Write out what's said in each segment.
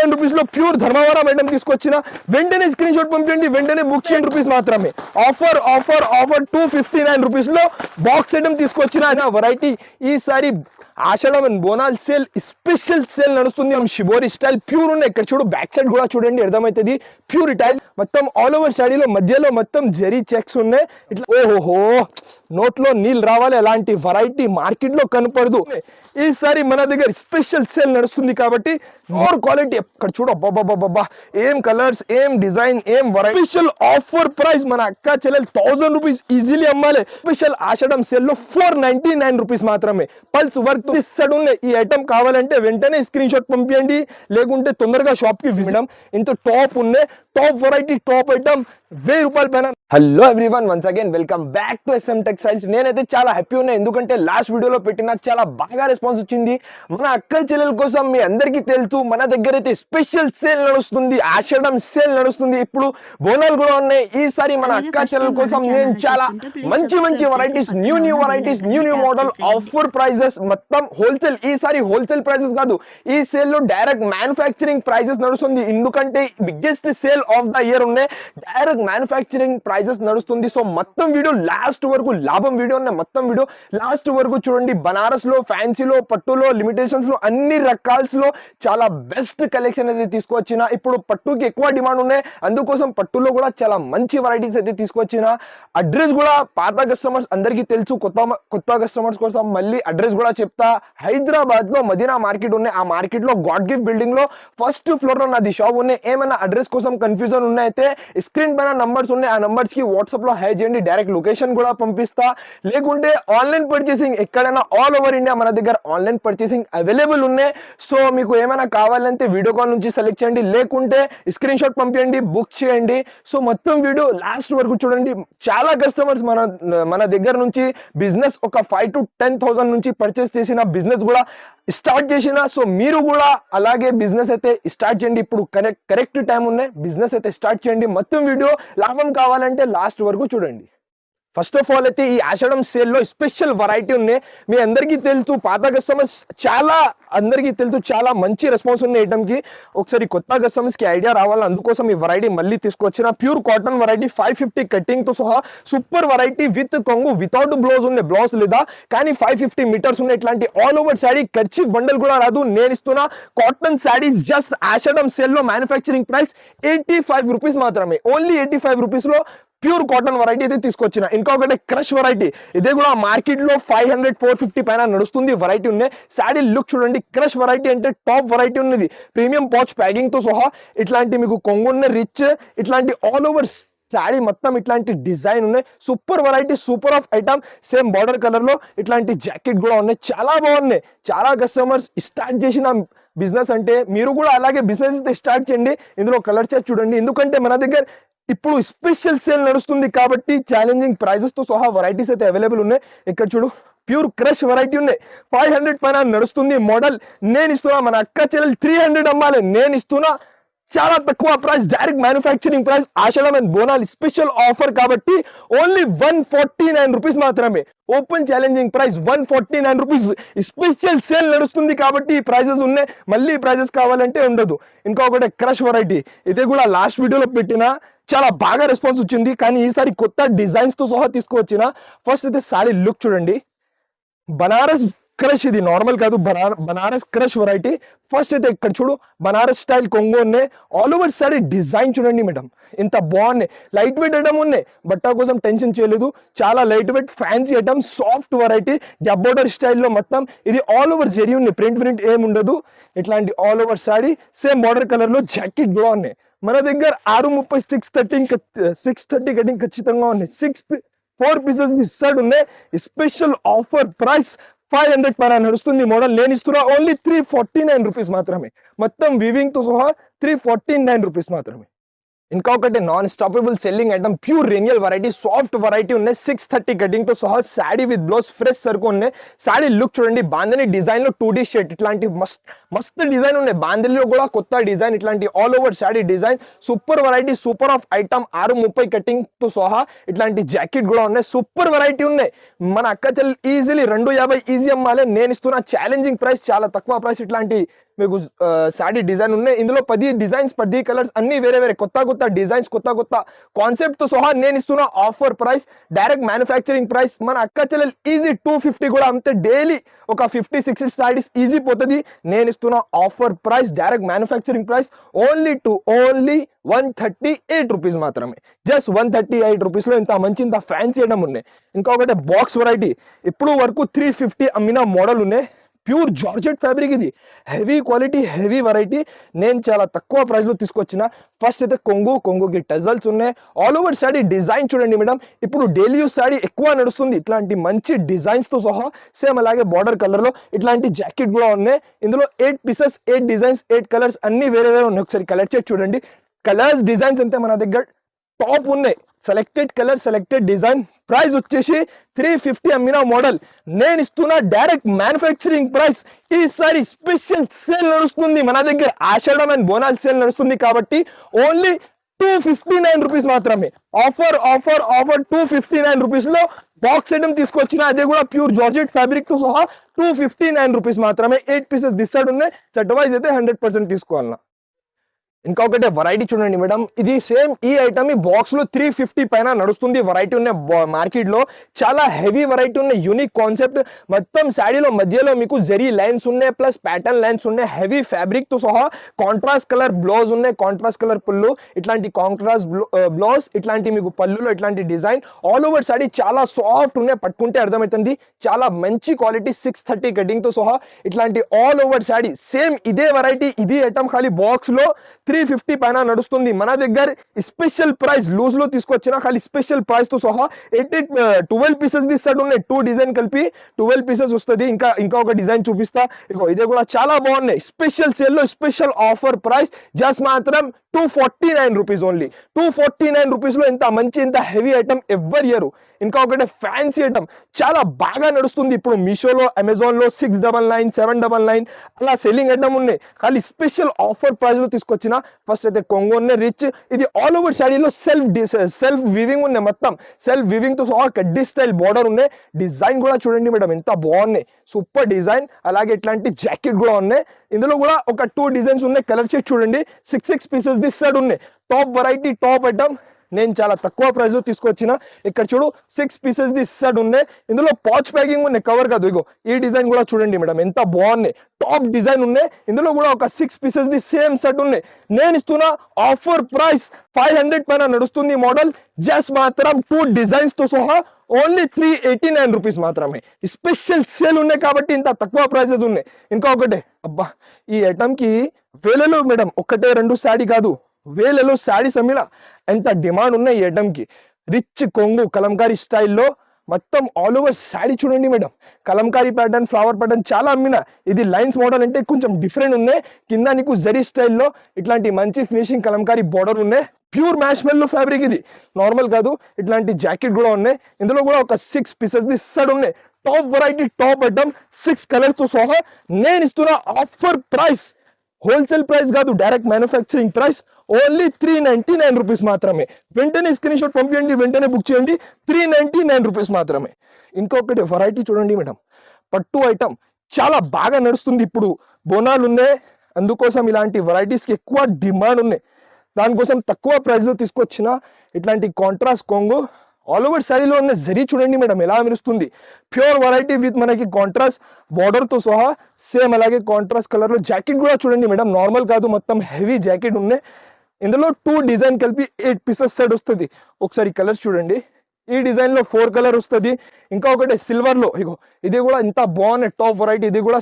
Nine రూపీస్లో pure Dharmavaram item తీసుకొచ్చిన వెంటనే స్క్రీన్ షాట్ పంపించండి వెంటనే బుక్ చేయండి రూపీస్ మాత్రమే. Offer offer offer two fifty nine రూపీస్లో బాక్స్ ఐటమ్ తీసుకొచ్చిన వెరైటీ ఈసారి Ashadham and Bonal sale special sale నడుస్తుంది. మనం షిబోరి స్టైల్ ప్యూర్ ఉన్నాయి. ఇక్కడ చూడు బ్యాక్ సైడ్ కూడా చూడండి అర్థమవుతుంది. ప్యూర్ టైల్ మొత్తం ఆల్ ఓవర్ శాడీలో మధ్యలో మొత్తం జెరీ చెక్స్ ఉన్నాయి. ఇట్లా ఓహోహో నోట్లో నీళ్ళు రావాలి. అలాంటి వెరైటీ మార్కెట్లో కనపడదు. ఈసారి మన దగ్గర స్పెషల్ సేల్ నడుస్తుంది కాబట్టి మోర్ క్వాలిటీ ఇక్కడ చూడు అబ్బాబ్బాబ్బా ఏం కలర్స్ ఏం డిజైన్ ఏం వెరైటీ స్పెషల్ ఆఫర్ ప్రైస్ మన అక్క చెల్లెలు థౌసండ్ రూపీస్ ఈజీలీ అమ్మాలి. స్పెషల్ ఆషడం సేల్లో ఫోర్ నైన్టీ నైన్ రూపీస్ మాత్రమే. పల్స్ వర్క్ ఇస్తాడు ఈ ఐటమ్ కావాలంటే వెంటనే స్క్రీన్ షాట్ పంపించండి లేకుంటే తొందరగా షాప్కి విజడం ఇంత టాప్ ఉన్నాయి టాప్ వెరైటీ టాప్ ఐటమ్ వెయ్యి రూపాయల పైన. Hello everyone once again welcome back to SM textiles నేనైతే చాలా హ్యాపీ ఉన్నా ఎందుకంటే లాస్ట్ వీడియోలో పెట్టిన చాలా బాగా రెస్పాన్స్ వచ్చింది. మన అక్క చెల్లెల కోసం మీ అందరికీ తెలుసు మన దగ్గర అయితే స్పెషల్ సేల్ నడుస్తుంది ఆషాఢం సేల్ నడుస్తుంది. ఇప్పుడు బోనాలు కూడా ఉన్నాయి. ఈసారి మన అక్క చెల్లెల కోసం నేను చాలా మంచి మంచి varieties new new varieties new new model offer prices మొత్తం హోల్సేల్ ఈసారి హోల్సేల్ ప్రైజెస్ కాదు ఈ సేల్లో డైరెక్ట్ మ్యానుఫ్యాక్చరింగ్ ప్రైజెస్ నడుస్తుంది. ఎందుకంటే biggest sale of the year ఉన్నాయి. డైరెక్ట్ మ్యానుఫ్యాక్చరింగ్ ప్రైజెస్ నడుస్తుంది. సో మొత్తం వీడియో లాస్ట్ వరకు లాభం వీడియో ఉన్నాయి మొత్తం వీడియో లాస్ట్ వరకు చూడండి. బనారస్లో ఫ్యాన్సీలో పట్టులో లిమిటేషన్స్లో అన్ని రకాల్స్లో చాలా బెస్ట్ కలెక్షన్ అయితే తీసుకొచ్చిన. ఇప్పుడు పట్టుకి ఎక్కువ డిమాండ్ ఉన్నాయి. అందుకోసం పట్టులో కూడా చాలా మంచి వెరైటీస్ అయితే తీసుకొచ్చిన. అడ్రస్ కూడా పాత కస్టమర్స్ అందరికీ తెలుసు. కొత్త కొత్త కస్టమర్స్ కోసం మళ్ళీ అడ్రస్ కూడా చెప్తా. హైదరాబాద్లో మదీనా మార్కెట్ ఉన్నాయి. ఆ మార్కెట్లో గాడ్ గిఫ్ట్ బిల్డింగ్లో ఫస్ట్ ఫ్లోర్లో నాది షాప్ ఉన్నాయి. ఏమైనా అడ్రస్ కోసం కన్ఫ్యూజన్ ఉన్నాయితే స్క్రీన్ పైన నంబర్స్ ఉన్నాయి. ఆ నంబర్స్కి వాట్సాప్లో హై చేయండి. డైరెక్ట్ లొకేషన్ కూడా పంపిస్తా. లేకుంటే ఆన్లైన్ పర్చేసింగ్ ఎక్కడైనా ఆల్ ఓవర్ ఇండియా మన దగ్గర ఆన్లైన్ పర్చేసింగ్ అవైలబుల్ ఉన్నాయి. సో మీకు ఏమైనా కావాలంటే వీడియో కాల్ నుంచి సెలెక్ట్ చేయండి. లేకుంటే స్క్రీన్ షాట్ పంపించండి బుక్ చేయండి. సో మొత్తం వీడియో లాస్ట్ వరకు చూడండి. చాలా కస్టమర్స్ మన మన దగ్గర నుంచి బిజినెస్ ఒక ఫైవ్ టు టెన్ థౌసండ్ నుంచి పర్చేస్ చేసిన బిజినెస్ కూడా స్టార్ట్ చేసిన. సో మీరు కూడా అలాగే బిజినెస్ అయితే స్టార్ట్ చేయండి. ఇప్పుడు కరెక్ట్ కరెక్ట్ టైం ఉన్నాయి. బిజినెస్ అయితే స్టార్ట్ చేయండి. మొత్తం వీడియో లాభం కావాలంటే లాస్ట్ వరకు చూడండి. ఫస్ట్ ఆఫ్ ఆల్ అయితే ఈ ఆషాఢం సేల్లో స్పెషల్ వెరైటీ ఉన్నాయి. మీ అందరికీ తెలుసు పాత కస్టమర్స్ చాలా అందరికీ తెలుసు చాలా మంచి రెస్పాన్స్ ఉన్నాయి ఐటమ్కి. ఒకసారి కొత్త కస్టమర్స్కి ఐడియా రావాలి అందుకోసం ఈ వెరైటీ మళ్ళీ తీసుకొచ్చిన. Pure cotton variety five fifty కటింగ్తో సహా సూపర్ వెరైటీ విత్ కొంగు వితౌట్ బ్లౌజ్ ఉన్నాయి. బ్లౌజ్ లేదా కానీ ఫైవ్ ఫిఫ్టీ మీటర్స్ ఉన్నాయి. ఇట్లాంటి ఆల్ ఓవర్ శాడీ ఖర్చు బండల్ కూడా రాదు. నేను ఇస్తున్న కాటన్ శాడీస్ జస్ట్ ఆషాఢం సేల్లో manufacturing price eighty five rupees మాత్రమే. ఓన్లీ ఎయిటీ ఫైవ్ రూపీస్లో ప్యూర్ కాటన్ వెరైటీ అయితే తీసుకొచ్చిన. ఇంకొకటి క్రష్ వెరైటీ ఇదే కూడా మార్కెట్లో ఫైవ్ హండ్రెడ్ ఫోర్ ఫిఫ్టీ పైన నడుస్తుంది వెరైటీ ఉన్నాయి శాడీ లుక్ చూడండి క్రష్ వెరైటీ అంటే టాప్ వెరైటీ ఉన్నది. ప్రీమియం పాచ్ ప్యాకింగ్తో సహా ఇట్లాంటి మీకు కొంగున్న రిచ్ ఇట్లాంటి ఆల్ ఓవర్ శాడీ మొత్తం ఇట్లాంటి డిజైన్ ఉన్నాయి. Super variety super of item same border కలర్లో ఇట్లాంటి జాకెట్ కూడా ఉన్నాయి. చాలా బాగున్నాయి. చాలా కస్టమర్స్ స్టార్ట్ చేసిన బిజినెస్ అంటే మీరు కూడా అలాగే బిజినెస్ అయితే స్టార్ట్ చేయండి. ఇందులో కలర్ చార్ట్ చూడండి. ఎందుకంటే మన దగ్గర ఇప్పుడు స్పెషల్ సేల్ నడుస్తుంది కాబట్టి ఛాలెంజింగ్ ప్రైజెస్తో సహా వెరైటీస్ అయితే అవైలబుల్ ఉన్నాయి. ఇక్కడ చూడు ప్యూర్ క్రష్ వెరైటీ ఉన్నాయి. ఫైవ్ హండ్రెడ్ పైన నడుస్తుంది మోడల్ నేను ఇస్తున్నా మన అక్క చెల్లెలు త్రీ హండ్రెడ్ అమ్మాలి. నేను ఇస్తున్నా చాలా తక్కువ price direct manufacturing price Ashadham and Bonal special offer కాబట్టి only one forty nine rupees మాత్రమే. Open challenging price one forty nine rupees special sale నడుస్తుంది కాబట్టి ఈ ప్రైజెస్ ఉన్నాయి. మళ్ళీ ప్రైజెస్ కావాలంటే ఉండదు. ఇంకొకటి క్రష్ వెరైటీ ఇది కూడా లాస్ట్ వీడియోలో పెట్టిన చాలా బాగా రెస్పాన్స్ వచ్చింది. కానీ ఈసారి కొత్త డిజైన్స్తో సహా తీసుకువచ్చిన ఫస్ట్ అయితే శారీ లుక్ చూడండి. బనారస్ క్రష్ ఇది. నార్మల్ కాదు. బనారస్ క్రష్ వెరైటీ ఫస్ట్ అయితే ఇక్కడ చూడు బనారస్ స్టైల్ కొంగు ఉన్నాయి. ఆల్ ఓవర్ సారీ డిజైన్ చూడండి మేడం ఇంత బాగున్నాయి. లైట్ వెయిట్ ఐటమ్ ఉన్నాయి. బట్ట కోసం టెన్షన్ చేయలేదు. చాలా light weight fancy item soft variety గబ్బోడర్ స్టైల్లో మొత్తం ఇది ఆల్ ఓవర్ జెరీ ఉంది ప్రింట్ ప్రింట్ ఏమి ఉండదు ఇట్లాంటి all over sari same border కలర్లో జాకెట్ కూడా ఉన్నాయి. మన దగ్గర ఆరు ముప్పై six thirty six thirty cutting ఖచ్చితంగా ఉన్నాయి. సిక్స్ ఫోర్ పీసెస్ ఇస్తాడు ఉన్నాయి. Special offer price five hundred పైన నడుస్తుంది. మోడల్ నేను ఇస్తున్నా only three forty nine rupees మాత్రమే. మొత్తం వివింగ్తో సహా త్రీ ఫార్టీ నైన్ రూపీస్ మాత్రమే. ఇంకొకటి non stoppable selling item pure రెనియల్ variety soft variety ఉన్నాయి సిక్స్ థర్టీ కటింగ్తో సహా శాడీ విత్ బ్లౌజ్ ఫ్రెష్ సరుకు ఉన్నాయి. శాడీ లుక్ చూడండి బాందని డిజైన్లో టూ డీ షర్ట్ ఇట్లాంటి మస్త్ మస్త్ డిజైన్ ఉన్నాయి. బాందలిలో కూడా కొత్త డిజైన్ ఇట్లాంటి all over sari design super variety super of item ఆరు ముప్పై కటింగ్తో సహా ఇట్లాంటి జాకెట్ కూడా ఉన్నాయి. సూపర్ వెరైటీ ఉన్నాయి. మన అక్క చెల్లి ఈజీలీ రెండు యాభై ఈజీ అమ్మాలి. నేను ఇస్తున్న ఛాలెంజింగ్ ప్రైస్ చాలా తక్కువ ప్రైస్ ఇట్లాంటి మీకు శాడీ డిజైన్ ఉన్నాయి. ఇందులో పది డిజైన్స్ పది కలర్స్ అన్ని వేరే వేరే కొత్త కొత్త డిజైన్స్ కొత్త కొత్త కాన్సెప్ట్ సహా నేను ఇస్తున్న offer price direct manufacturing price. మన అక్క చెల్లెలు ఈజీ టూ ఫిఫ్టీ కూడా అంతే. డైలీ ఒక ఫిఫ్టీ సిక్స్టీ స్టాడీస్ ఈజీ పోతుంది. నేను ఇస్తున్న offer price direct manufacturing price only two only one thirty eight rupees మాత్రమే. జస్ట్ వన్ థర్టీ ఎయిట్ రూపీస్లో ఇంత మంచి ఇంత ఫ్యాన్సీ చేయడం ఉన్నాయి. ఇంకొకటి బాక్స్ వెరైటీ. ఇప్పుడు వరకు త్రీ ఫిఫ్టీ అమ్మిన మోడల్ ఉన్నాయి. ప్యూర్ జార్జెట్ ఫ్యాబ్రిక్ ఇది. Heavy quality heavy variety. నేను చాలా తక్కువ ప్రైస్లో తీసుకొచ్చిన. ఫస్ట్ అయితే కొంగు కొంగుకి టజల్స్ ఉన్నాయి. ఆల్ ఓవర్ శాడీ డిజైన్ చూడండి మేడం. ఇప్పుడు డైలీ యూస్ శాడీ ఎక్కువ నడుస్తుంది. ఇట్లాంటి మంచి డిజైన్స్తో సహా సేమ్ అలాగే బార్డర్ కలర్లో ఇట్లాంటి జాకెట్ కూడా ఉన్నాయి. ఇందులో eight pieces eight designs eight colours అన్ని వేరే వేరే ఉన్నాయి. ఒకసారి కలర్ చేసి చూడండి. కలర్స్ డిజైన్స్ అంతే మన దగ్గర? టాప్ ఉన్నాయి. Selected colour selected design price వచ్చేసి త్రీ ఫిఫ్టీ అమ్మిన మోడల్ నేను ఇస్తున్న డైరెక్ట్ మ్యానుఫ్యాక్చరింగ్ ప్రైస్ ఈసారి స్పెషల్ సేల్ నడుస్తుంది. మన దగ్గర ఆషాఢం అండ్ బోనాల్ సేల్ నడుస్తుంది కాబట్టి only two fifty nine rupees మాత్రమే. Offer offer offer two fifty nine రూపీస్లో బాక్స్ ఐటమ్ తీసుకొచ్చిన అదే కూడా ప్యూర్ జార్జెట్ ఫ్యాబ్రిక్తో సహా టూ ఫిఫ్టీ నైన్ రూపీస్ మాత్రమే. ఎయిట్ పీసెస్ డిసైడ్ సైడ్ ఉన్నాయి. సెట్ వైజ్ అయితే హండ్రెడ్ పర్సెంట్ తీసుకోవాలన్నా. ఇంకొకటి వెరైటీ చూడండి మేడం. ఇది సేమ్ ఈ ఐటమ్ ఈ బాక్స్లో త్రీ ఫిఫ్టీ పైన నడుస్తుంది. వెరైటీ ఉన్నాయి మార్కెట్లో చాలా హెవీ వెరైటీ ఉన్నాయి యూనిక్ కాన్సెప్ట్ మొత్తం శాడీలో మధ్యలో మీకు జెరీ లైన్స్ ఉన్నాయి ప్లస్ ప్యాటర్న్ లైన్స్ ఉన్నాయి. హెవీ ఫ్యాబ్రిక్తో సహా కాంట్రాస్ట్ కలర్ బ్లౌజ్ ఉన్నాయి. కాంట్రాస్ట్ కలర్ పుల్లు ఇట్లాంటి కాంట్రాస్ట్ బ్లౌజ్ uh, ఇట్లాంటి మీకు పళ్ళులో ఇట్లాంటి డిజైన్ ఆల్ ఓవర్ శాడీ చాలా సాఫ్ట్ ఉన్నాయి. పట్టుకుంటే అర్థమవుతుంది. చాలా మంచి క్వాలిటీ సిక్స్ థర్టీ కటింగ్తో సహా ఇట్లాంటి ఆల్ ఓవర్ శాడీ సేమ్ ఇదే వెరైటీ ఇది ఐటమ్ ఖాళీ బాక్స్లో త్రీ ఫిఫ్టీ పైన నడుస్తుంది. మన దగ్గర స్పెషల్ ప్రైస్ లూజ్లో తీసుకొచ్చిన ఖాళీ స్పెషల్ ప్రైస్తో సహా ఎయిటీ ట్వెల్వ్ పీసెస్ తీస్తాడు ఉన్నాయి. టూ డిజైన్ కలిపి ట్వెల్వ్ పీసెస్ వస్తుంది. ఇంకా ఇంకా ఒక డిజైన్ చూపిస్తా. ఇగో ఇదే కూడా చాలా బాగున్నాయి. స్పెషల్ సేల్లో స్పెషల్ ఆఫర్ ప్రైస్ జస్ట్ మాత్రం two forty nine rupees only two forty nine రూపీస్లో ఇంత మంచి ఇంత హెవీ ఐటమ్ ఎవ్వరు ఇయరు ఇంకా ఒకటి ఫ్యాన్సీ ఐటమ్ చాలా బాగా నడుస్తుంది. ఇప్పుడు మీషోలో అమెజాన్లో six double nine seven double nine అలా సెల్లింగ్ ఐటమ్ ఉన్నాయి. ఖాళీ స్పెషల్ ఆఫర్ ప్రైస్లో తీసుకొచ్చిన ఫస్ట్ అయితే కొంగు ఉన్నాయి రిచ్ ఇది ఆల్ ఓవర్ శాడీలో సెల్ఫ్ సెల్ఫ్ వివింగ్ ఉన్నాయి మొత్తం. సెల్ఫ్ వివింగ్తో సహా కడ్డీ స్టైల్ బార్డర్ ఉన్నాయి. డిజైన్ కూడా చూడండి మేడం ఎంత బాగున్నాయి. సూపర్ డిజైన్ అలాగే ఇట్లాంటి జాకెట్ కూడా ఉన్నాయి. ఇందులో కూడా ఒక టూ డిజైన్స్ ఉన్నాయి. కలర్ షేడ్ చూడండి. Six six pieces this side ఉన్నాయి. టాప్ వెరైటీ టాప్ ఐటమ్ నేను చాలా తక్కువ ప్రైస్లో తీసుకొచ్చిన. ఇక్కడ చూడు సిక్స్ పీసెస్ ది సెట్ ఉన్నాయి. ఇందులో పాచ్ ప్యాకింగ్ ఉన్నాయి. కవర్ కాదు ఇగో. ఈ డిజైన్ కూడా చూడండి మేడం ఎంత బాగున్నాయి. టాప్ డిజైన్ ఉన్నాయి. ఇందులో కూడా ఒక six pieces the same set ఉన్నాయి. నేను ఇస్తున్న ఆఫర్ ప్రైస్ ఫైవ్ హండ్రెడ్ పైన నడుస్తుంది మోడల్ జస్ట్ మాత్రం టూ డిజైన్స్తో సహా only three eighty nine rupees మాత్రమే. స్పెషల్ సేల్ ఉన్నాయి కాబట్టి ఇంత తక్కువ ప్రైసెస్ ఉన్నాయి. ఇంకా ఒకటే అబ్బా ఈ ఐటమ్కి వేలలో మేడం ఒకటే రెండు శాడీ కాదు. వేలలో శారీస్ అమ్మిన ఎంత డిమాండ్ ఉన్నాయి ఈ రిచ్ కొంగు కలంకారీ స్టైల్లో మొత్తం ఆల్ ఓవర్ శారీ చూడండి madam. Kalamkari pattern flower pattern చాలా అమ్మిన. ఇది లైన్స్ మోడల్ అంటే కొంచెం డిఫరెంట్ ఉన్నాయి. కింద నీకు జరీ స్టైల్లో ఇట్లాంటి మంచి ఫినిషింగ్ కలంకారీ బార్డర్ ఉన్నాయి. ప్యూర్ మ్యాష్మెల్లో ఫ్యాబ్రిక్ ఇది. నార్మల్ కాదు ఇట్లాంటి జాకెట్ కూడా ఉన్నాయి. ఇందులో కూడా ఒక సిక్స్ పీసెస్ ది సడ్ ఉన్నాయి. Top variety top item six కలర్స్తో సహా నేను ఇస్తున్న ఆఫర్ ప్రైస్ హోల్సేల్ ప్రైస్ కాదు direct manufacturing price only three ninety nine rupees మాత్రమే. వెంటనే స్క్రీన్ షాట్ పంపించండి వెంటనే బుక్ చేయండి. త్రీ నైన్టీ నైన్ రూపీస్ మాత్రమే. ఇంకొకటి వెరైటీ చూడండి మేడం పట్టు ఐటమ్ చాలా బాగా నడుస్తుంది ఇప్పుడు. బోనాలు ఉన్నాయి. అందుకోసం ఇలాంటి వెరైటీస్కి ఎక్కువ డిమాండ్ ఉన్నాయి. దానికోసం తక్కువ ప్రైస్లో తీసుకొచ్చిన ఇట్లాంటి కాంట్రాస్ట్ కొంగు ఆల్ ఓవర్ శారీలో ఉన్న జరీ చూడండి మేడం ఎలా మెరుస్తుంది. ప్యూర్ వెరైటీ విత్ మనకి కాంట్రాస్ట్ బార్డర్తో సహా సేమ్ అలాగే కాంట్రాస్ట్ కలర్లో జాకెట్ కూడా చూడండి మేడం నార్మల్ కాదు మొత్తం హెవీ జాకెట్ ఉన్నాయి. ఇందులో టూ డిజైన్ కలిపి ఎయిట్ పీసెస్ సెట్ వస్తుంది. ఒకసారి కలర్స్ చూడండి. ఈ డిజైన్లో ఫోర్ కలర్ వస్తుంది. ఇంకా ఒకటి సిల్వర్లో. ఇగో ఇది కూడా ఇంత బాగున్నాయి. టాప్ వెరైటీ ఇది కూడా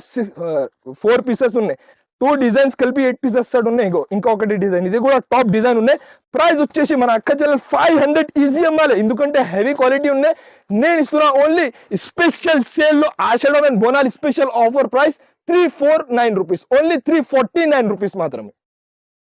ఫోర్ పీసెస్ ఉన్నాయి. టూ డిజైన్స్ కలిపి ఎయిట్ పీసెస్ సెట్ ఉన్నాయి. ఇగో ఇంకా ఒకటి డిజైన్ ఇది కూడా టాప్ డిజైన్ ఉన్నాయి. ప్రైస్ వచ్చేసి మన అక్క చెల్లెలు ఫైవ్ హండ్రెడ్ ఈజీ అమ్మాలి. ఎందుకంటే హెవీ క్వాలిటీ ఉన్నాయి. నేను ఇస్తున్నా ఓన్లీ స్పెషల్ సేల్లో Ashadham and Bonal special offer price three four nine rupees only three forty nine rupees మాత్రమే.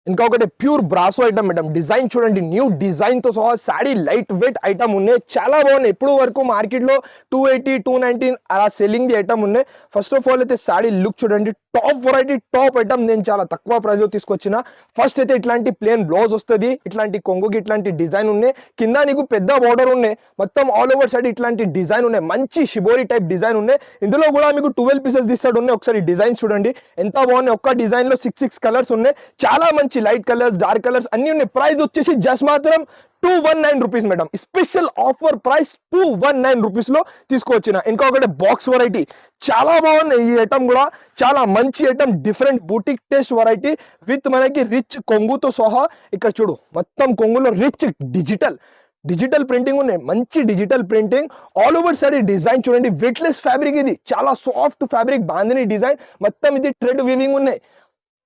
ఇంకొకటి pure brasso item madam. Design చూడండి న్యూ డిజైన్తో సహా శాడీ లైట్ వెయిట్ ఐటమ్ ఉన్నాయి. చాలా బాగున్నాయి. ఇప్పుడు వరకు మార్కెట్లో టూ ఎయిటీ టూ నైన్టీన్ అలా సెల్లింగ్ ది ఐటమ్ ఉన్నాయి. ఫస్ట్ ఆఫ్ ఆల్ అయితే శాడీ లుక్ చూడండి టాప్ వెరైటీ టాప్ ఐటమ్ నేను చాలా తక్కువ ప్రైస్లో తీసుకొచ్చిన. ఫస్ట్ అయితే ఇట్లాంటి ప్లేన్ బ్లౌజ్ వస్తుంది ఇట్లాంటి కొంగుకి ఇట్లాంటి డిజైన్ ఉన్నాయి. కింద నీకు పెద్ద బార్డర్ ఉన్నాయి. మొత్తం ఆల్ ఓవర్ సైడ్ ఇట్లాంటి డిజైన్ ఉన్నాయి. మంచి షిబోరి టైప్ డిజైన్ ఉన్నాయి. ఇందులో కూడా మీకు ట్వెల్వ్ పీసెస్ తీస్తాడు ఉన్నాయి. ఒకసారి డిజైన్ చూడండి. ఎంత బాగున్నాయి. ఒక్క డిజైన్లో సిక్స్ సిక్స్ కలర్స్ ఉన్నాయి. చాలా మంచి లైట్ కలర్స్ డార్క్ కలర్స్ అన్ని ఉన్నాయి. ప్రైస్ వచ్చేసి జస్ట్ మాత్రం two one nine rupees madam special offer price two one nine రూపీస్లో తీసుకొచ్చిన ఇంకొకటి బాక్స్ వెరైటీ చాలా బాగున్నాయి ఈ ఐటమ్ కూడా. చాలా మంచి item different boutique taste variety with మనకి రిచ్ కొంగుతో సహా ఇక్కడ చూడు. మొత్తం కొంగులో రిచ్ డిజిటల్ డిజిటల్ ప్రింటింగ్ ఉన్నాయి. మంచి digital printing all over side design చూడండి. వెయిట్లెస్ ఫ్యాబ్రిక్ ఇది. చాలా సాఫ్ట్ ఫ్యాబ్రిక్ బాందిని డిజైన్ మొత్తం ఇది ట్రెడ్ వీవింగ్ ఉన్నాయి.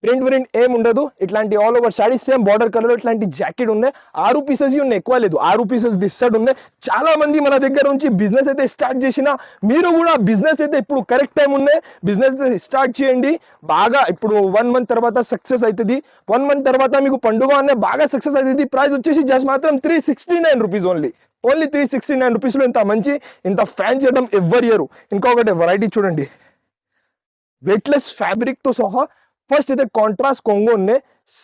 ప్రింట్ ప్రింట్ ఏం ఉండదు. ఇట్లాంటి all over saris same border colour ఇట్లాంటి జాకెట్ ఉన్నాయి. ఆరు పీసెస్ ఉన్నాయి ఎక్కువ లేదు. ఆరు పీసెస్ దిస్తాడు ఉన్నాయి. చాలా మంది మన దగ్గర నుంచి బిజినెస్ అయితే స్టార్ట్ చేసిన మీరు కూడా బిజినెస్ అయితే ఇప్పుడు కరెక్ట్ టైం ఉన్నాయి. బిజినెస్ స్టార్ట్ చేయండి. బాగా ఇప్పుడు వన్ మంత్ తర్వాత సక్సెస్ అవుతుంది వన్ మంత్ తర్వాత మీకు పండుగ అనే బాగా సక్సెస్ అవుతుంది ప్రైస్ వచ్చేసి జస్ట్ మాత్రం three sixty nine rupees only only three sixty nine రూపీస్లో ఇంత మంచి ఇంత ఫ్యాన్ చేయడం ఎవరి ఇయర్ ఇంకొకటి వెరైటీ చూడండి. వెయిట్లెస్ ఫ్యాబ్రిక్తో సహా ఫస్ట్ అయితే కాంట్రాస్ట్ కొంగు ఉన్నాయి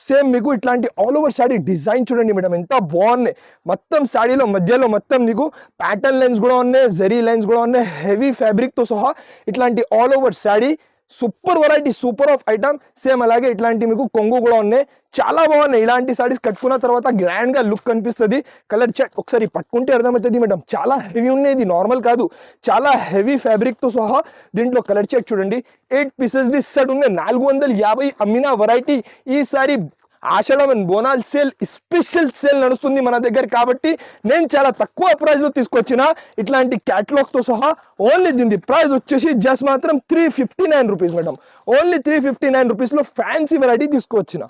సేమ్ మీకు ఇట్లాంటి ఆల్ ఓవర్ శాడీ డిజైన్ చూడండి మేడం ఎంత బాగున్నాయి. మొత్తం శాడీలో మధ్యలో మొత్తం మీకు ప్యాటర్న్ లైన్స్ కూడా ఉన్నాయి జరీ లైన్స్ కూడా ఉన్నాయి హెవీ ఫ్యాబ్రిక్తో సహా ఇట్లాంటి all over sari super variety super of item. Same అలాగే ఇట్లాంటి మీకు కొంగు కూడా ఉన్నాయి. చాలా బాగున్నాయి. ఇలాంటి సారీస్ కట్టుకున్న తర్వాత గ్రాండ్గా లుక్ కనిపిస్తుంది. కలర్ చెట్ ఒకసారి పట్టుకుంటే అర్థమవుతుంది మేడం. చాలా హెవీ ఉన్నాయి ఇది నార్మల్ కాదు. చాలా హెవీ ఫ్యాబ్రిక్తో సహా దీంట్లో కలర్ చెట్ చూడండి. ఎయిట్ పీసెస్ ది సెట్ ఉన్నాయి. నాలుగు వందల యాభై అమ్మిన వెరైటీ. ఈ sorry Ashadham Bonal sale special sale నడుస్తుంది మన దగ్గర కాబట్టి నేను చాలా తక్కువ ప్రైస్లో తీసుకొచ్చిన ఇట్లాంటి క్యాట్లాగ్తో సహా ఓన్లీ దీని ప్రైస్ వచ్చేసి జస్ట్ మాత్రం three fifty nine rupees madam only three fifty nine రూపీస్లో ఫ్యాన్సీ వెరైటీ తీసుకొచ్చిన.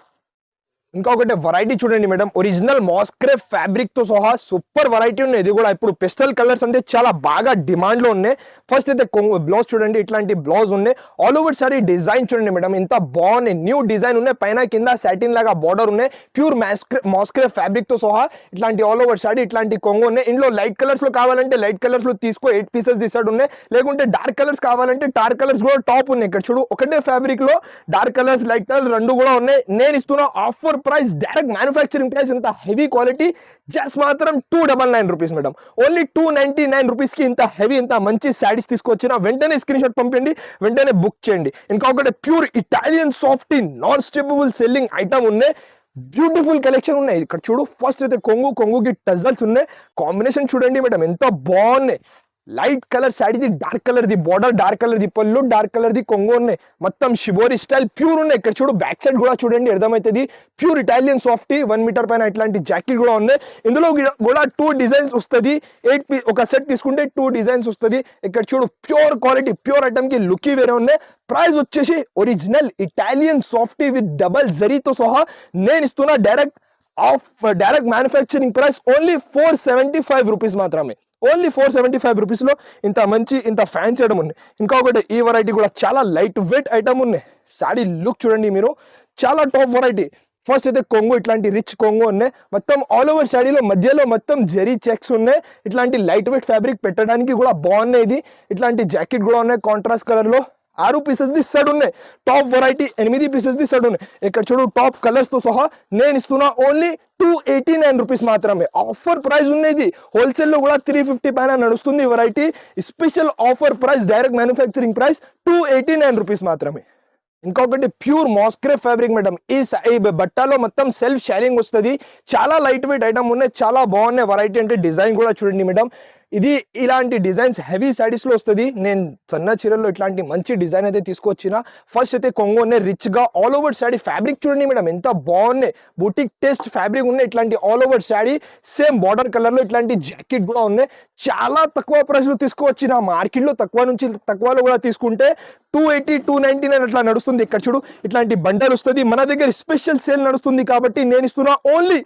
ఇంకొకటి వెరైటీ చూడండి మేడం ఒరిజినల్ మాస్క్రే ఫ్యాబ్రిక్తో సహా సూపర్ వెరైటీ ఉన్నాయి. ఇది కూడా ఇప్పుడు పెస్టల్ కలర్స్ అంటే చాలా బాగా డిమాండ్లో ఉన్నాయి. ఫస్ట్ అయితే బ్లౌజ్ చూడండి ఇట్లాంటి బ్లౌజ్ ఉన్నాయి. ఆల్ ఓవర్ సారీ డిజైన్ చూడండి మేడం ఇంత బాగున్నాయి. న్యూ డిజైన్ ఉన్నాయి. పైన కింద సాటిన్ లాగా బార్డర్ ఉన్నాయి. ప్యూర్ మాస్క్రే మాస్క్రే ఫ్యాబ్రిక్తో సహా ఇట్లాంటి ఆల్ ఓవర్ సారీ ఇట్లాంటి కొంగు ఉన్నాయి. ఇంట్లో లైట్ కలర్స్లో కావాలంటే లైట్ కలర్స్లో తీసుకో ఎయిట్ పీసెస్ తీసాడు ఉన్నాయి. లేకుంటే డార్క్ కలర్స్ కావాలంటే డార్క్ కలర్స్ కూడా టాప్ ఉన్నాయి. ఇక్కడ చూడు ఒకటే ఫ్యాబ్రిక్లో డార్క్ కలర్స్ లైట్ కలర్ రెండు కూడా ఉన్నాయి. నేను ఇస్తున్న offer price direct manufacturing price ఇంత హెవీ క్వాలిటీ జస్ట్ మాత్రం two double nine rupees madam only two ninety nine రూపీస్కి ఇంత హెవీ ఇంత మంచి శారీస్ తీసుకొచ్చిన వెంటనే స్క్రీన్ షాట్ పంపండి వెంటనే బుక్ చేయండి. ఇంకొకటి pure Italian softy non stable selling item ఉన్నాయి. బ్యూటిఫుల్ కలెక్షన్ ఉన్నాయి. ఇక్కడ చూడు ఫస్ట్ అయితే కొంగు కొంగుకి టజల్స్ ఉన్నాయి. కాంబినేషన్ చూడండి మేడం ఎంత బాగున్నాయి. లైట్ కలర్ శాడీది డార్క్ కలర్ ది బార్డర్ డార్క్ కలర్ ది పళ్ళు డార్క్ కలర్ ది కొంగు ఉన్నాయి మొత్తం షిబోరి స్టైల్ ప్యూర్ ఉన్నాయి ఇక్కడ చూడు బ్యాక్ సైడ్ కూడా చూడండి అర్థమవుతుంది pure Italian soft one metre పైన ఇట్లాంటి జాకెట్ కూడా ఉన్నాయి ఇందులో గిడ- కూడా టూ డిజైన్స్ వస్తుంది ఎయిట్ పీ ఒక సెట్ తీసుకుంటే టూ డిజైన్స్ వస్తుంది ఇక్కడ చూడు ప్యూర్ క్వాలిటీ ప్యూర్ ఐటమ్కి లుక్ వేరే ఉన్నాయి ప్రైస్ వచ్చేసి original Italian soft with double జరీతో సహా నేను ఇస్తున్నా direct of direct manufacturing price only four seventy five rupees మాత్రమే ఓన్లీ ఫోర్ సెవెంటీ ఫైవ్ రూపీస్లో ఇంత మంచి ఇంత ఫ్యాన్స్ ఐటమ్ ఉన్నాయి ఇంకొకటి ఈ వెరైటీ కూడా చాలా లైట్ వెయిట్ ఐటమ్ ఉన్నాయి సాడీ లుక్ చూడండి మీరు. చాలా టాప్ వెరైటీ ఫస్ట్ అయితే కొంగు ఇట్లాంటి రిచ్ కొంగు ఉన్నాయి. మొత్తం ఆల్ ఓవర్ శాడీలో మధ్యలో మొత్తం జెరీ చెక్స్ ఉన్నాయి. ఇట్లాంటి లైట్ వెయిట్ ఫ్యాబ్రిక్ పెట్టడానికి కూడా బాగున్నాయి ఇది. ఇట్లాంటి జాకెట్ కూడా ఉన్నాయి కాంట్రాస్ట్ కలర్లో ఆరు పీసెస్ ది సెట్ ఉన్నాయి. టాప్ వెరైటీ ఎనిమిది పీసెస్ ది సెట్ ఉన్నాయి. ఇక్కడ చూడు టాప్ కలర్స్తో సహా నేను ఇస్తున్నా only two eighty nine rupees మాత్రమే. ఆఫర్ ప్రైస్ ఉన్నది. హోల్సేల్లో కూడా త్రీ ఫిఫ్టీ పైన నడుస్తుంది variety special offer price direct manufacturing price two eighty nine rupees మాత్రమే. ఇంకొకటి ప్యూర్ మాస్క్రే ఫ్యాబ్రిక్ మేడం ఈ బట్టలో మొత్తం సెల్ఫ్ షేరింగ్ వస్తుంది. చాలా లైట్ వెయిట్ ఐటమ్ ఉన్నాయి. చాలా బాగున్నాయి. వెరైటీ అంటే డిజైన్ కూడా చూడండి మేడం ఇది ఇలాంటి డిజైన్స్ హెవీ శారీస్లో వస్తుంది. నేను సన్న చీరల్లో ఇట్లాంటి మంచి డిజైన్ అయితే తీసుకొచ్చిన ఫస్ట్ అయితే కొంగోనే రిచ్గా ఆల్ ఓవర్ శాడీ ఫ్యాబ్రిక్ చూడండి మేడం ఎంత బాగున్నాయి బుటిక్ టేస్ట్ ఫ్యాబ్రిక్ ఉన్నాయి ఇట్లాంటి all over sari same border కలర్లో ఇట్లాంటి జాకెట్ కూడా ఉన్నాయి. చాలా తక్కువ ప్రైస్లో తీసుకువచ్చిన మార్కెట్లో తక్కువ నుంచి తక్కువలో కూడా తీసుకుంటే two eighty to ninety nine అట్లా నడుస్తుంది. ఇక్కడ చూడు ఇట్లాంటి బండలు వస్తుంది. మన దగ్గర స్పెషల్ సేల్ నడుస్తుంది కాబట్టి నేను ఇస్తున్నా ఓన్లీ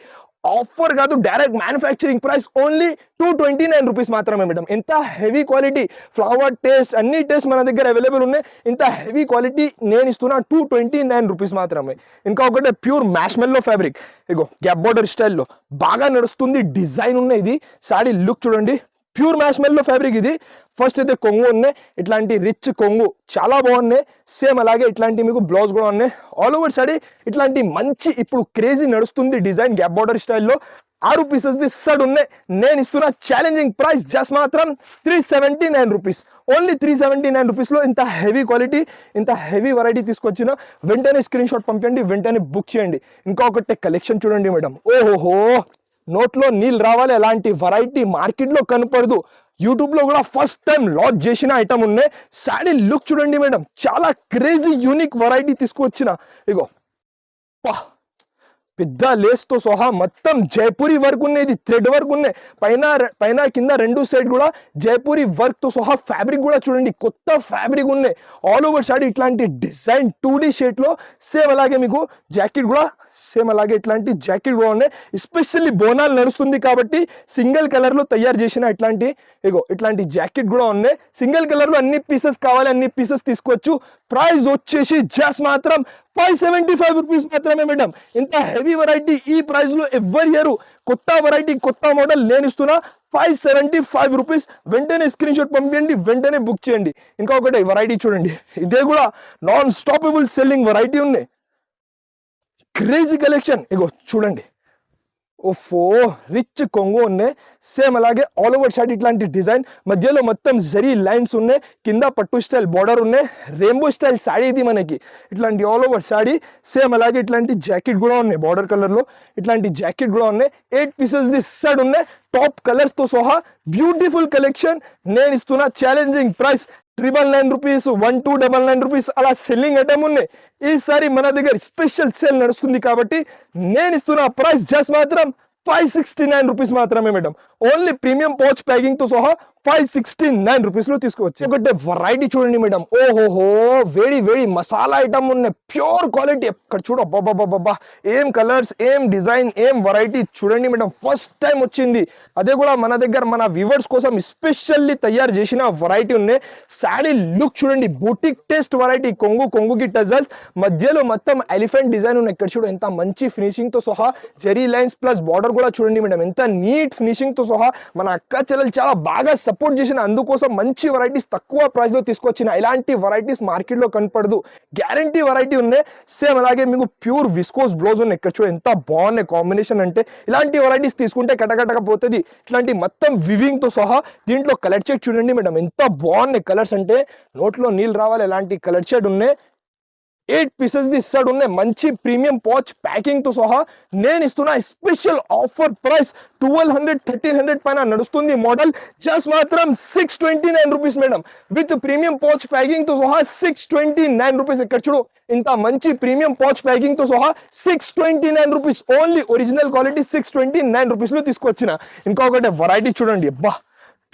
ఆఫర్ కాదు direct manufacturing price only two twenty nine rupees మాత్రమే మేడం. ఎంత హెవీ క్వాలిటీ ఫ్లవర్ టేస్ట్ అన్ని టేస్ట్ మన దగ్గర అవైలబుల్ ఉన్నాయి. ఇంత హెవీ క్వాలిటీ నేను ఇస్తున్నా టూ ట్వంటీ నైన్ రూపీస్ మాత్రమే. ఇంకా ఒకటి ప్యూర్ మ్యాష్మెల్లో ఫ్యాబ్రిక్ ఇగో గ్యాప్ బోర్డర్ స్టైల్లో బాగా నడుస్తుంది డిజైన్ ఉన్నాయి ఇది. సాడీ లుక్ చూడండి. ప్యూర్ మ్యాష్ మెల్లో ఫ్యాబ్రిక్ ఇది. ఫస్ట్ అయితే కొంగు ఉన్నాయి. ఇట్లాంటి రిచ్ కొంగు చాలా బాగున్నాయి. సేమ్ అలాగే ఇట్లాంటి మీకు బ్లౌజ్ కూడా ఉన్నాయి. ఆల్ ఓవర్ సారీ ఇట్లాంటి మంచి ఇప్పుడు క్రేజీ నడుస్తుంది డిజైన్ గ్యాప్ బార్డర్ స్టైల్లో. ఆరు పీసెస్ ది సడ్ ఉన్నాయి. నేను ఇస్తున్న ఛాలెంజింగ్ ప్రైస్ జస్ట్ మాత్రం three seventy nine rupees only three seventy nine రూపీస్లో ఇంత హెవీ క్వాలిటీ ఇంత హెవీ వెరైటీ తీసుకొచ్చిన వెంటనే స్క్రీన్ షాట్ పంపించండి వెంటనే బుక్ చేయండి. ఇంకొకటి కలెక్షన్ చూడండి మేడం. ఓహోహో! నోట్లో నీళ్ళు రావాలి అలాంటి వెరైటీ మార్కెట్లో కనపడదు. యూట్యూబ్లో కూడా ఫస్ట్ టైం లాంచ్ చేసిన ఐటమ్ ఉన్నాయి. శాడీ లుక్ చూడండి మేడం. చాలా క్రేజీ యూనిక్ వెరైటీ తీసుకొచ్చిన. ఇగో. పా పెద్ద లేస్తో సహా మొత్తం జైపూరి వర్క్ ఉన్నాయి ఇది థ్రెడ్ వర్క్ ఉన్నాయి. పైన పైన కింద రెండు సైడ్ కూడా జైపూరి వర్క్తో సహా ఫ్యాబ్రిక్ కూడా చూడండి కొత్త ఫ్యాబ్రిక్ ఉన్నాయి. ఆల్ ఓవర్ సైడ్ ఇట్లాంటి డిజైన్ టూ డీ షేట్లో సేమ్ అలాగే మీకు జాకెట్ కూడా సేమ్ అలాగే ఇట్లాంటి జాకెట్ కూడా ఉన్నాయి. ఎస్పెషల్లీ బోనాలు నడుస్తుంది కాబట్టి సింగిల్ కలర్లో తయారు చేసిన ఇట్లాంటి ఇగో ఇట్లాంటి జాకెట్ కూడా ఉన్నాయి. సింగిల్ కలర్లో అన్ని పీసెస్ కావాలి అన్ని పీసెస్ తీసుకోవచ్చు. ప్రైస్ వచ్చేసి జస్ట్ మాత్రం ఫైవ్ సెవెంటీ ఫైవ్ రూపీస్ మాత్రమే మేడం ఇంత హెవీ వెరైటీ ఈ ప్రైస్లో ఇయర్ కొత్త వెరైటీ కొత్త మోడల్ నేను ఇస్తున్నా. ఫైవ్ సెవెంటీ ఫైవ్ రూపీస్ వెంటనే స్క్రీన్ షాట్ పంపించండి వెంటనే బుక్ చేయండి. ఇంకా ఒకటి వెరైటీ చూడండి. ఇదే కూడా నాన్ స్టాపబుల్ సెల్లింగ్ వెరైటీ ఉన్నాయి. క్రేజీ కలెక్షన్ ఇగో చూడండి. ఓఫో రిచ్ కొంగు ఉన్నాయి. సేమ్ అలాగే ఆల్ ఓవర్ షర్ట్ ఇట్లాంటి డిజైన్ మధ్యలో మొత్తం జరీ లైన్స్ ఉన్నాయి. కింద పట్టు స్టైల్ బార్డర్ ఉన్నాయి. రెయిన్బో స్టైల్ శాడీ ఇది మనకి. ఇట్లాంటి ఆల్ ఓవర్ శాడీ సేమ్ అలాగే ఇట్లాంటి జాకెట్ కూడా ఉన్నాయి. బార్డర్ కలర్లో ఇట్లాంటి జాకెట్ కూడా ఉన్నాయి. ఎయిట్ పీసెస్ ది సెట్ ఉన్నాయి. టాప్ కలర్స్తో సహా బ్యూటిఫుల్ కలెక్షన్ నేను ఇస్తున్న challenging price triple nine rupees one two double nine rupees అలా సెల్లింగ్ ఐటమ్ ఉన్నాయి. ఈసారి మన దగ్గర స్పెషల్ సేల్ నడుస్తుంది కాబట్టి నేను ఇస్తున్న ప్రైస్ జస్ట్ మాత్రం ఫైవ్ సిక్స్టీ నైన్ రూపీస్ మాత్రమే మేడం ఓన్లీ ప్రీమియం పౌచ్ ప్యాకింగ్తో సహా ఫైవ్ సిక్స్టీ నైన్ రూపీస్లో తీసుకోవచ్చు ఒకటే వెరైటీ చూడండి మేడం. ఓహోహో వేడి వేడి మసాలా ఐటమ్ ఉన్న ప్యూర్ క్వాలిటీ ఎక్కడ చూడ? బాబా ఏం కలర్స్ ఏం డిజైన్ ఏం వెరైటీ చూడండి మేడం. ఫస్ట్ టైం వచ్చింది. అదే కూడా మన దగ్గర మన వ్యూవర్స్ కోసం స్పెషల్లీ తయారు చేసిన వెరైటీ ఉన్నాయి. శాడీ లుక్ చూడండి. బూటిక్ టేస్ట్ వెరైటీ కొంగు కొంగుకి టజల్స్ మధ్యలో మొత్తం ఎలిఫెంట్ డిజైన్ ఉన్నాయి. ఇక్కడ చూడు? ఎంత మంచి ఫినిషింగ్తో సహా జెరీ లైన్స్ ప్లస్ బార్డర్ కూడా చూడండి మేడం. ఎంత నీట్ ఫినిషింగ్తో సహా మన అక్క చెల్లెలు చాలా బాగా సపోర్ట్ చేసిన అందుకోసం మంచి వెరైటీస్ తక్కువ ప్రైస్లో తీసుకొచ్చిన ఇలాంటి వెరైటీస్ మార్కెట్లో కనపడదు. గ్యారంటీ వెరైటీ ఉన్నాయి సేమ్ అలాగే మీకు ప్యూర్ విస్కోస్ బ్లౌజ్ ఉన్నాయి. ఇక్కడ ఎంత బాగున్నాయి కాంబినేషన్ అంటే. ఇలాంటి వెరైటీస్ తీసుకుంటే కటకటకపోతుంది ఇట్లాంటి మొత్తం వివింగ్తో సహా దీంట్లో కలర్ షేడ్ చూడండి మేడం. ఎంత బాగున్నాయి కలర్స్ అంటే. నోట్లో నీళ్ళు రావాలి ఇలాంటి కలర్ షేడ్ ఉన్నాయి. ఎయిట్ పీసెస్ ది సెట్ ఉన్నాయి. మంచి ప్రీమియం పాచ్ ప్యాకింగ్తో సహా నేను ఇస్తున్న special offer price twelve hundred thirteen hundred పైన నడుస్తుంది మోడల్. జస్ట్ మాత్రం six twenty nine rupees madam. With premium pouch ప్యాకింగ్తో సహా సిక్స్ ట్వంటీ నైన్ రూపీస్. ఇక్కడ చూడు ఇంత మంచి ప్రీమియం పాచ్ ప్యాకింగ్తో సహా six twenty nine rupees. Only original quality six twenty nine రూపీస్లో తీసుకొచ్చిన. ఇంకొకటి వెరైటీ చూడండి. అబ్బా!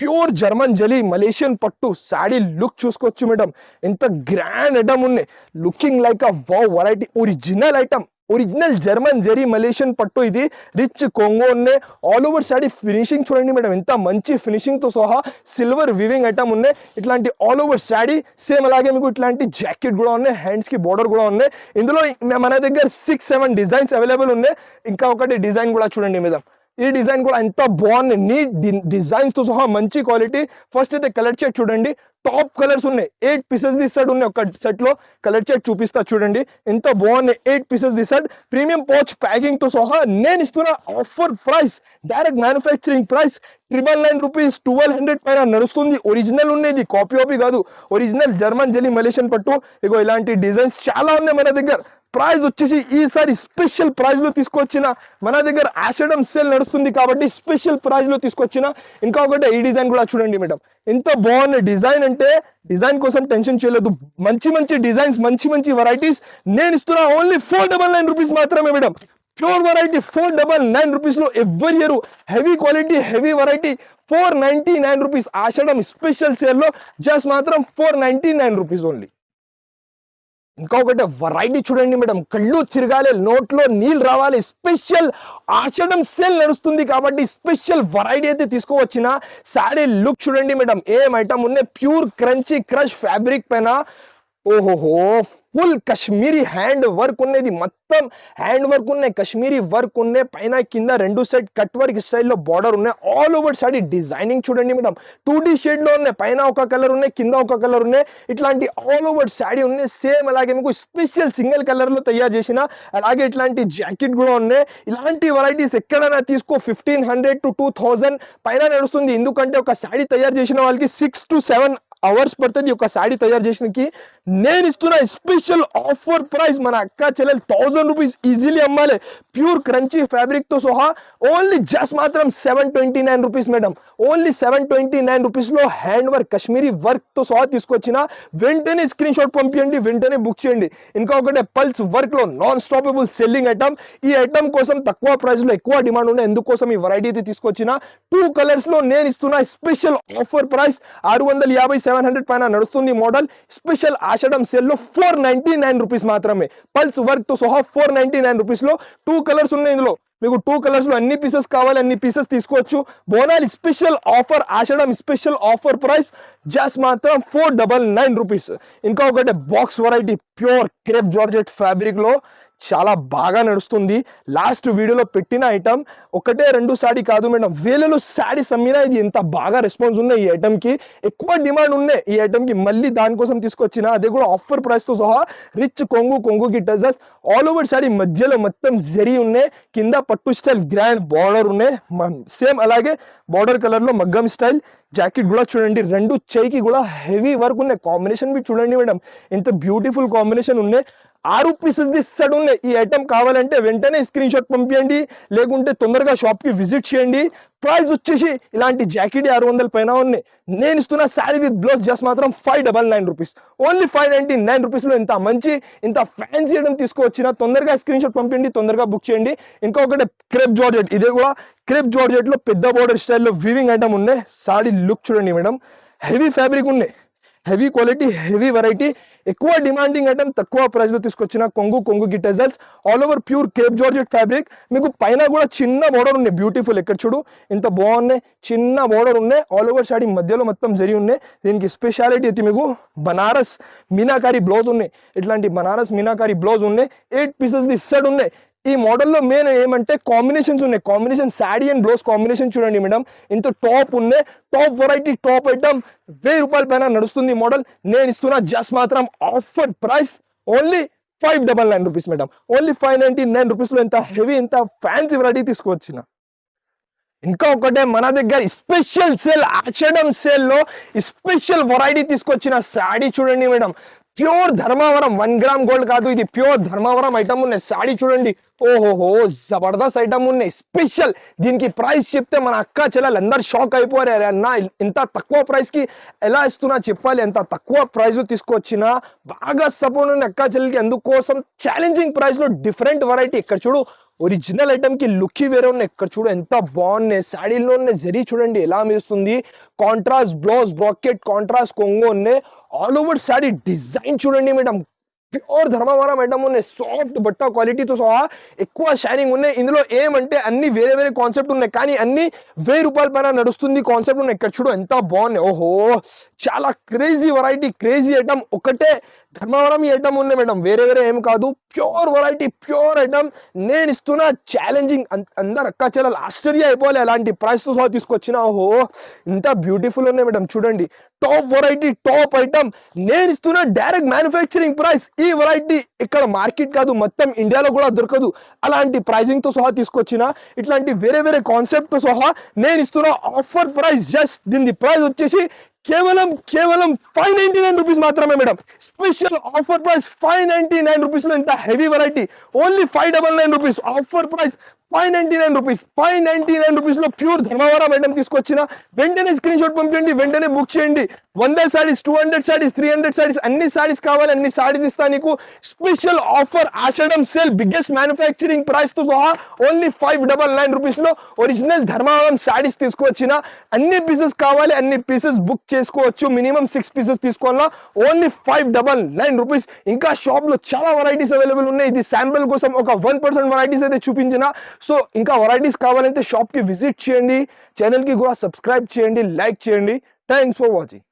ప్యూర్ జర్మన్ జలీ మలేషియన్ పట్టు శాడీ లుక్ చూసుకోవచ్చు మేడం. ఎంత గ్రాండ్ ఐటమ్ ఉన్నాయి లుకింగ్ లైక్ అ వా variety. Original item. Original German zari Malaysian పట్టు ఇది. రిచ్ కొంగో ఉన్నాయి ఆల్ ఓవర్ శాడీ ఫినిషింగ్ చూడండి మేడం. ఎంత మంచి ఫినిషింగ్తో సహా సిల్వర్ వివింగ్ ఐటమ్ ఉన్నాయి ఇట్లాంటి ఆల్ ఓవర్ శాడీ సేమ్ అలాగే మీకు ఇట్లాంటి జాకెట్ కూడా ఉన్నాయి హ్యాండ్స్కి బార్డర్ కూడా ఉన్నాయి ఇందులో మన దగ్గర సిక్స్ సెవెన్ డిజైన్స్ అవైలబుల్ ఉన్నాయి ఇంకా ఒకటి డిజైన్ కూడా చూడండి మేడం. ఈ డిజైన్ కూడా ఎంత బాగుంది. నీట్ డిజైన్స్తో సహా మంచి క్వాలిటీ. ఫస్ట్ అయితే కలర్ షేడ్ చూడండి. టాప్ కలర్స్ ఉన్నాయి. ఎయిట్ పీసెస్ ది సెట్ ఉన్నాయి ఒక సెట్లో కలర్ షేడ్ చూపిస్తా చూడండి. ఎంత బాగున్నాయి eight pieces the set. Premium pouch ప్యాకింగ్తో సహా నేను ఇస్తున్న offer price. Direct manufacturing price. Triple nine rupees twelve hundred పైన నడుస్తుంది. ఒరిజినల్ ఉండేది కాపీ కాపీ కాదు. ఒరిజినల్ జర్మన్ జెలీ మలేషియన్ పట్టు. ఇగో ఇలాంటి డిజైన్స్ చాలా ఉన్నాయి మన దగ్గర. ప్రైస్ వచ్చేసి ఈసారి స్పెషల్ ప్రైజ్లో తీసుకొచ్చిన మన దగ్గర ఆషడం సేల్ నడుస్తుంది కాబట్టి స్పెషల్ ప్రైజ్లో తీసుకొచ్చిన ఇంకా ఒకటి ఈ డిజైన్ కూడా చూడండి మేడం. ఎంత బాగుంది డిజైన్ అంటే డిజైన్ కోసం టెన్షన్ చేయలేదు. మంచి మంచి డిజైన్స్ మంచి మంచి వెరైటీస్ నేను ఇస్తున్నా only four double nine rupees మాత్రమే madam. Pure variety four double nine రూపీస్లో ఎవ్వరి year heavy quality heavy variety four ninety nine rupees Ashadam special సేల్లో జస్ట్ మాత్రం four ninety nine rupees only ఇంకొకటి వెరైటీ చూడండి మేడం. కళ్ళు తిరగాలి నోట్లో నీళ్ళు రావాలి. స్పెషల్ ఆషడం సేల్ నడుస్తుంది కాబట్టి స్పెషల్ వెరైటీ అయితే తీసుకోవచ్చిన శారీ లుక్ చూడండి మేడం. ఏం ఐటమ్ ఉన్నాయి? ప్యూర్ క్రంచీ క్రష్ ఫ్యాబ్రిక్ పైన. ఓహోహో ఫుల్ కశ్మీరీ హ్యాండ్ వర్క్ ఉన్నది. మొత్తం హ్యాండ్ వర్క్ ఉన్నాయి కశ్మీరీ వర్క్ ఉన్నాయి పైన కింద రెండు సైడ్ కట్ వర్క్ స్టైల్లో బార్డర్ ఉన్నాయి. ఆల్ ఓవర్ సాడీ డిజైనింగ్ చూడండి మేడం. టూ డి షేడ్లో ఉన్నాయి. పైన ఒక కలర్ ఉన్నాయి. కింద ఒక కలర్ ఉన్నాయి. ఇట్లాంటి ఆల్ ఓవర్ శాడీ ఉన్నాయి. సేమ్ అలాగే మీకు స్పెషల్ సింగిల్ కలర్లో తయారు చేసిన అలాగే ఇట్లాంటి జాకెట్ కూడా ఉన్నాయి. ఇలాంటి వెరైటీస్ ఎక్కడైనా తీసుకో. Fifteen hundred to two thousand పైన నడుస్తుంది. ఎందుకంటే ఒక శాడీ తయారు చేసిన వాళ్ళకి సిక్స్ టు సెవెన్ అవర్స్ పడుతుంది. ఒక శాడీ తయారు చేసినకి నేను ఇస్తున్న స్పెషల్ ఆఫర్ ప్రైస్ మన అక్క చెల్లెలు థౌజండ్ రూపీస్ ఈజీలీ అమ్మాలి. ప్యూర్ క్రంచీ ఫ్యాబ్రిక్తో సహా ఓన్లీ జస్ట్ మాత్రం seven twenty nine rupees madam only seven twenty nine రూపీస్లో హ్యాండ్ వర్క్ కశ్మీరీ వర్క్తో సహా తీసుకొచ్చిన వెంటనే స్క్రీన్ షాట్ పంపించండి వెంటనే బుక్ చేయండి. ఇంకా ఒకటే పల్స్ వర్క్లో నాన్ స్టాపబుల్ సెల్లింగ్ ఐటమ్ ఈ ఐటమ్ కోసం తక్కువ ప్రైస్లో ఎక్కువ డిమాండ్ ఉన్న ఎందుకోసం ఈ వెరైటీ అయితే తీసుకొచ్చిన? టూ కలర్స్లో నేను ఇస్తున్న స్పెషల్ ఆఫర్ ప్రైస్ ఆరు వందల యాభై సెవెన్ హండ్రెడ్ పైన నడుస్తుంది మోడల్. స్పెషల్ ఆషడం సెల్లో ఫోర్ నైన్టీ నైన్ రూపీస్ మాత్రమే. పల్స్ వర్క్తో సహా ఫోర్ నైన్టీ నైన్ రూపీస్లో టూ కలర్స్ ఉన్నాయి ఇందులో. మీకు టూ కలర్స్లో అన్ని పీసెస్ కావాలి అన్ని పీసెస్ తీసుకోవచ్చు. Bonal special offer Ashadam special offer price just మాత్రం ఫోర్ డబల్ నైన్ రూపీస్ ఇంకా ఒకటి box variety pure crepe georgette ఫ్యాబ్రిక్లో చాలా బాగా నడుస్తుంది. లాస్ట్ వీడియోలో పెట్టిన ఐటమ్ ఒకటే రెండు సాడీ కాదు మేడం. వేలలో సాడీస్ అమ్మినా ఇది ఎంత బాగా రెస్పాన్స్ ఉన్నాయి ఈ ఐటమ్కి ఎక్కువ డిమాండ్ ఉన్నాయి ఈ ఐటమ్కి మళ్ళీ దానికోసం తీసుకొచ్చిన అదే కూడా ఆఫర్ ప్రైస్తో సహా రిచ్ కొంగు కొంగుకి టజర్స్ ఆల్ ఓవర్ శారీ మధ్యలో మొత్తం జరి ఉన్నాయి కింద పట్టు స్టైల్ గ్రాండ్ బార్డర్ ఉన్నాయి సేమ్ అలాగే బార్డర్ కలర్లో మగ్గం స్టైల్ జాకెట్ కూడా చూడండి. రెండు చేయికి కూడా హెవీ వర్క్ ఉన్నాయి కాంబినేషన్ బి చూడండి మేడం. ఎంత బ్యూటిఫుల్ కాంబినేషన్ ఉన్నాయి ఆరు పీసెస్ సెట్ ఉన్నాయి ఈ ఐటమ్ కావాలంటే వెంటనే స్క్రీన్ షాట్ పంపించండి లేకుంటే తొందరగా షాప్కి విజిట్ చేయండి. ప్రైస్ వచ్చేసి ఇలాంటి జాకెట్ ఆరు వందల పైన ఉన్నాయి నేను ఇస్తున్న శారీ విత్ బ్లౌజ్ జస్ట్ మాత్రం five double nine rupees. Only five ninety nine రూపీస్లో ఇంత మంచి ఇంత ఫ్యాన్సీ ఐటమ్ తీసుకొచ్చిన తొందరగా స్క్రీన్ షాట్ పంపించండి తొందరగా బుక్ చేయండి. ఇంకొకటి క్రేప్ జార్జెట్. ఇదే కూడా క్రేప్ జార్జెట్లో పెద్ద బోర్డర్ స్టైల్లో వీవింగ్ ఐటమ్ ఉన్నాయి. శారీ లుక్ చూడండి మేడం. హెవీ ఫ్యాబ్రిక్ ఉన్నాయి హెవీ క్వాలిటీ హెవీ వెరైటీ ఎక్కువ డిమాండింగ్ ఐటమ్ తక్కువ ప్రైస్లో తీసుకొచ్చిన కొంగు కొంగు Git results all over pure crepe georgette fabric మీకు పైన కూడా చిన్న బోర్డర్ ఉన్నాయి బ్యూటిఫుల్ ఇక్కడ చూడు? ఇంత బాగున్నాయి చిన్న బోర్డర్ ఉన్నాయి. ఆల్ ఓవర్ శాడీ మధ్యలో మొత్తం జరిగి ఉన్నాయి. దీనికి స్పెషాలిటీ అయితే మీకు బనారస్ మీనాకారి బ్లౌజ్ ఉన్నాయి. ఇట్లాంటి బనారస్ మీనాకారి బ్లౌజ్ ఉన్నాయి. ఎయిట్ పీసెస్ ది సెట్ ఉన్నాయి. ఈ మోడల్లో మెయిన్ ఏమంటే కాంబినేషన్స్ ఉన్నాయి. Combination sari and blouse combination చూడండి మేడం. ఇంత టాప్ ఉన్నాయి. టాప్ వెరైటీ టాప్ ఐటమ్ వెయ్యి రూపాయల పైన నడుస్తుంది మోడల్. నేను ఇస్తున్న జస్ట్ మాత్రం offer price only five double nine rupees madam. Only five ninety nine రూపీస్లో ఎంత హెవీ ఎంత ఫ్యాన్సీ వెరైటీ తీసుకొచ్చిన ఇంకా ఒకటే మన దగ్గర స్పెషల్ సేల్ ఆచడం సేల్లో స్పెషల్ వెరైటీ తీసుకొచ్చిన సాడీ చూడండి madam. Pure Dharmavaram one gram gold కాదు ఇది ప్యూర్ ధర్మవరం ఐటమ్ ఉన్నాయి. సాడీ చూడండి. ఓహోహో జబర్దస్త్ ఐటమ్ ఉన్నాయి. స్పెషల్ దీనికి ప్రైస్ చెప్తే మన అక్క చెల్లెలు అందరు షాక్ అయిపోయారు. అరే అన్న ఇంత తక్కువ ప్రైస్కి ఎలా ఇస్తున్నా చెప్పాలి. ఎంత తక్కువ ప్రైస్ తీసుకొచ్చినా బాగా సపోర్ట్ ఉంది అక్క చెల్లెలకి అందుకోసం ఛాలెంజింగ్ ప్రైస్లో డిఫరెంట్ వెరైటీ ఇక్కడ చూడు ఒరిజినల్ ఐటమ్కి లుక్ వేరే ఉన్నాయి. ఇక్కడ చూడు ఎంత బాగున్నాయి. శాడీలో ఉన్న జరీ చూడండి ఎలా మెరుస్తుంది. కాంట్రాస్ట్ బ్లౌజ్ బ్రాకెట్ కాంట్రాస్ట్ కొంగు ఉన్నాయి. ఆల్ ఓవర్ శాడీ డిజైన్ చూడండి మేడం ప్యూర్ ధర్మవరం ఐటమ్ ఉన్నాయి. సాఫ్ట్ బట్ట క్వాలిటీతో సహా ఎక్కువ షైనింగ్ ఉన్నాయి. ఇందులో ఏమంటే అన్ని వేరే వేరే కాన్సెప్ట్ ఉన్నాయి. కానీ అన్ని వెయ్యి రూపాయల పైన నడుస్తుంది కాన్సెప్ట్ ఉన్నాయి. ఇక్కడ చూడు ఎంత బాగున్నాయి. ఓహో చాలా క్రేజీ వెరైటీ క్రేజీ ఐటమ్ ఒకటే ధర్మవరం ఈ ఐటమ్ ఉంది మేడం. వేరే వేరే ఏం కాదు. Pure variety pure item. నేను ఇస్తున్న ఛాలెంజింగ్ అందరు అక్క చెల్లెలు ఆశ్చర్య అయిపోవాలి అలాంటి ప్రైస్తో సహా తీసుకొచ్చిన. ఓహో ఇంత బ్యూటిఫుల్ ఉన్నాయి మేడం. చూడండి. టాప్ వెరైటీ టాప్ ఐటమ్ నేను ఇస్తున్న డైరెక్ట్ మ్యానుఫ్యాక్చరింగ్ ప్రైస్ ఈ వెరైటీ ఇక్కడ మార్కెట్ కాదు. మొత్తం ఇండియాలో కూడా దొరకదు. అలాంటి ప్రైజింగ్తో సహా తీసుకొచ్చిన. ఇట్లాంటి వేరే వేరే కాన్సెప్ట్తో సహా నేను ఇస్తున్న ఆఫర్ ప్రైస్ జస్ట్ దీని ప్రైస్ వచ్చేసి కేవలం కేవలం ఫైవ్ నైన్టీ నైన్ రూపీస్ మాత్రమే madam special offer price five ninety nine రూపీస్లో ఇంత heavy variety only five double nine rupees offer price five ninety nine rupees. Five ninety nine రూపీస్లో pure Dharmavaram item తీసుకొచ్చిన. వెంటనే స్క్రీన్ షాట్ పంపించండి వెంటనే book చేయండి. వంద saris two hundred saris three hundred saris అన్ని సారీస్ కావాలి అన్ని సారీస్ ఇస్తా నీకు. Special offer Ashadam sale biggest manufacturing ప్రైస్తో సహా ఓన్లీ ఫైవ్ డబల్ నైన్ రూపీస్లో ఒరిజినల్ ధర్మవరం సారీస్ తీసుకొచ్చిన. అన్ని పీసెస్ కావాలి అన్ని పీసెస్ బుక్ చేసుకోవచ్చు. మినిమం సిక్స్ పీసెస్ తీసుకోవాలా? Only five double nine rupees. ఇంకా షాప్లో చాలా వెరైటీస్ అవైలబుల్ ఉన్నాయి. ఇది శాంపుల్ కోసం ఒక వన్ పర్సెంట్ వెరైటీస్ అయితే చూపించిన. సో ఇంకా వెరైటీస్ కావాలంటే షాప్కి విజిట్ చేయండి ఛానల్కి కూడా సబ్స్క్రైబ్ చేయండి లైక్ చేయండి. Thanks for watching